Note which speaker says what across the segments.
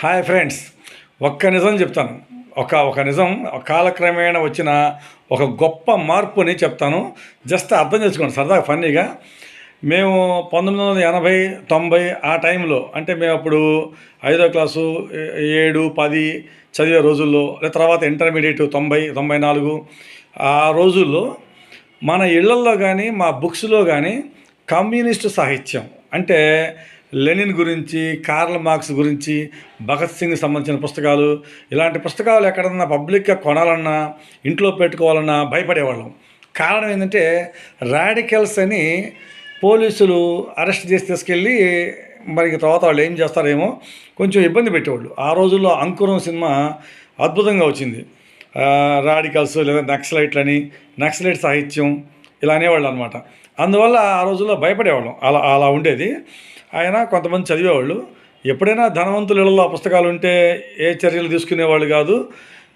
Speaker 1: Hi friends ఒక్క నిజం చెప్తాను. ఒక ఒక నిజం కాలక్రమేణా వచ్చిన ఒక గొప్ప మార్పుని చెప్తాను. జస్ట్ అర్థం చేసుకోండి సరదాగా ఫన్నీగా. మేము పంతొమ్మిది వందల ఎనభై తొంభై ఆ టైంలో అంటే మేము అప్పుడు ఐదో క్లాసు ఏడు పది చదివే రోజుల్లో లేదా తర్వాత ఇంటర్మీడియట్ తొంభై తొంభై నాలుగు ఆ రోజుల్లో మన ఇళ్ళల్లో కానీ మా బుక్స్లో కానీ కమ్యూనిస్టు సాహిత్యం అంటే లెనిన్ గురించి కార్ల్ మార్క్స్ గురించి భగత్ సింగ్ సంబంధించిన పుస్తకాలు ఇలాంటి పుస్తకాలు ఎక్కడన్నా పబ్లిక్గా కొనాలన్నా ఇంట్లో పెట్టుకోవాలన్నా భయపడేవాళ్ళం. కారణం ఏంటంటే రాడికల్స్ అని పోలీసులు అరెస్ట్ చేసి తీసుకెళ్ళి మరి తర్వాత వాళ్ళు ఏం చేస్తారేమో కొంచెం ఇబ్బంది పెట్టేవాళ్ళు. ఆ రోజుల్లో అంకురం సినిమా అద్భుతంగా వచ్చింది. రాడికల్స్ లేదా నక్సలైట్లని నక్సలైట్ సాహిత్యం ఇలా అనేవాళ్ళు అనమాట అందువల్ల ఆ రోజుల్లో భయపడేవాళ్ళం. అలా అలా ఉండేది. ఆయన కొంతమంది చదివేవాళ్ళు. ఎప్పుడైనా ధనవంతుల ఇళ్ళలో ఆ పుస్తకాలు ఉంటే ఏ చర్యలు తీసుకునేవాళ్ళు కాదు.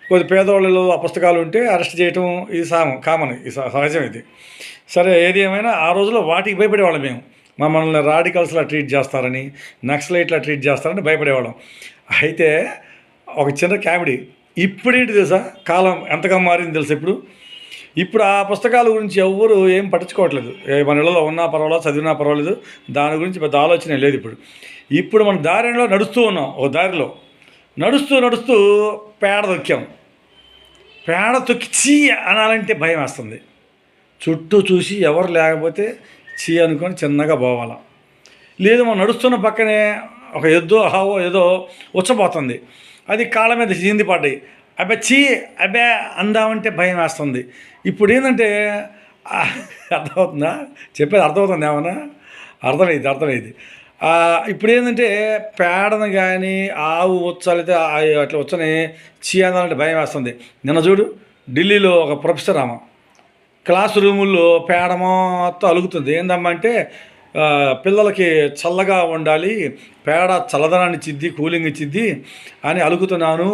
Speaker 1: కొద్ది పేదవాళ్ళలో ఆ పుస్తకాలు ఉంటే అరెస్ట్ చేయటం ఇది సామం కామన్ ఇది సహజం ఇది. సరే ఏది ఏమైనా ఆ రోజుల్లో వాటికి భయపడేవాళ్ళం మేము. మమ్మల్ని రాడికల్స్లా ట్రీట్ చేస్తారని నక్సలైట్లా ట్రీట్ చేస్తారని భయపడేవాళ్ళం. అయితే ఒక చిన్న కామెడీ. ఇప్పుడేంటి తెలుసా? కాలం ఎంతగా మారింది తెలుసా ఇప్పుడు? ఇప్పుడు ఆ పుస్తకాల గురించి ఎవ్వరు ఏం పట్టించుకోవట్లేదు. మన ఇళ్ళలో ఉన్నా పర్వాలేదు చదివినా పర్వాలేదు దాని గురించి పెద్ద ఆలోచన లేదు ఇప్పుడు. ఇప్పుడు మన దారిలో నడుస్తూ ఉన్నాం ఓ దారిలో. నడుస్తూ నడుస్తూ పేడ తొక్కాం. పేడ తొక్కి చీ అనాలంటే భయం వేస్తుంది. చుట్టూ చూసి ఎవరు లేకపోతే చీ అనుకొని చిన్నగా పోవాలా. లేదు మనం నడుస్తున్న పక్కనే ఒక ఎద్దో హావో ఏదో ఉచ్చపోతుంది అది కాళ్ళ మీద చీంది పడ్డాయి. అబ్బా చీ అబ్బే అందామంటే భయం వేస్తుంది. ఇప్పుడు ఏంటంటే అర్థమవుతుందా? చెప్పేది అర్థమవుతుంది ఏమన్నా? అర్థమైంది అర్థమైంది. ఇప్పుడు ఏంటంటే పేడను కానీ ఆవు ఉచ్చాలైతే అట్లా వచ్చని చీ అందాలంటే భయం వేస్తుంది. నిన్న చూడు ఢిల్లీలో ఒక ప్రొఫెసర్ ఆమె క్లాస్ రూముల్లో పేడ మొత్తం అలుగుతుంది. ఏందమ్మా అంటే పిల్లలకి చల్లగా ఉండాలి పేడ చల్లదనాన్ని ఇచ్చిద్ది కూలింగ్ ఇచ్చిద్ది అని అలుగుతున్నాను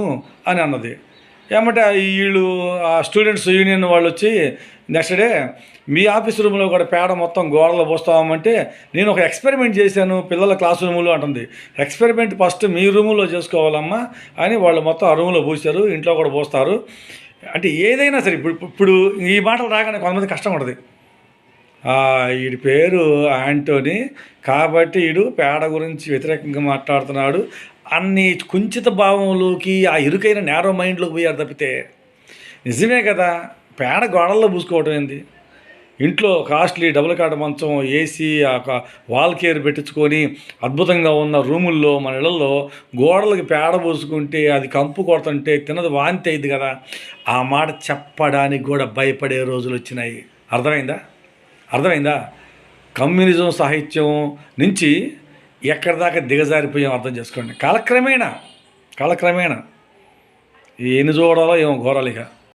Speaker 1: అని అన్నది. ఏమంటే వీళ్ళు ఆ స్టూడెంట్స్ యూనియన్ వాళ్ళు వచ్చి నెక్స్ట్ డే మీ ఆఫీస్ రూమ్లో కూడా పేడ మొత్తం గోడలో పోస్తామంటే నేను ఒక ఎక్స్పెరిమెంట్ చేశాను పిల్లల క్లాస్ రూములో అంటుంది. ఎక్స్పెరిమెంట్ ఫస్ట్ మీ రూములో చేసుకోవాలమ్మా అని వాళ్ళు మొత్తం ఆ రూమ్లో పూసారు ఇంట్లో కూడా పోస్తారు. అంటే ఏదైనా సరే ఇప్పుడు ఇప్పుడు ఈ మాటలు రాగానే కొంతమంది కష్టం ఉంటుంది. వీడి పేరు ఆంటోని కాబట్టి వీడు పేడ గురించి వ్యతిరేకంగా మాట్లాడుతున్నాడు. అన్ని కుంచిత భావంలోకి ఆ ఇరుకైన నేరో మైండ్లోకి పోయారు తప్పితే నిజమే కదా? పేడ గోడల్లో పూసుకోవటం ఏంది? ఇంట్లో కాస్ట్లీ డబుల్ కాట మంచం ఏసీ ఒక వాల్ కేర్ పెట్టించుకొని అద్భుతంగా ఉన్న రూముల్లో మన ఇళ్ళల్లో గోడలకి పేడ పూసుకుంటే అది కంపు కొడుతుంటే తినది వాంతి అయింది కదా? ఆ మాట చెప్పడానికి కూడా భయపడే రోజులు వచ్చినాయి. అర్థమైందా? అర్థమైందా? కమ్యూనిజం సాహిత్యం నుంచి ఎక్కడి దాకా దిగజారిపోయాం అర్థం చేసుకోండి. కాలక్రమేణా కాలక్రమేణా. ఎన్ని చూడాలో ఏమో ఘోరాలు ఇక.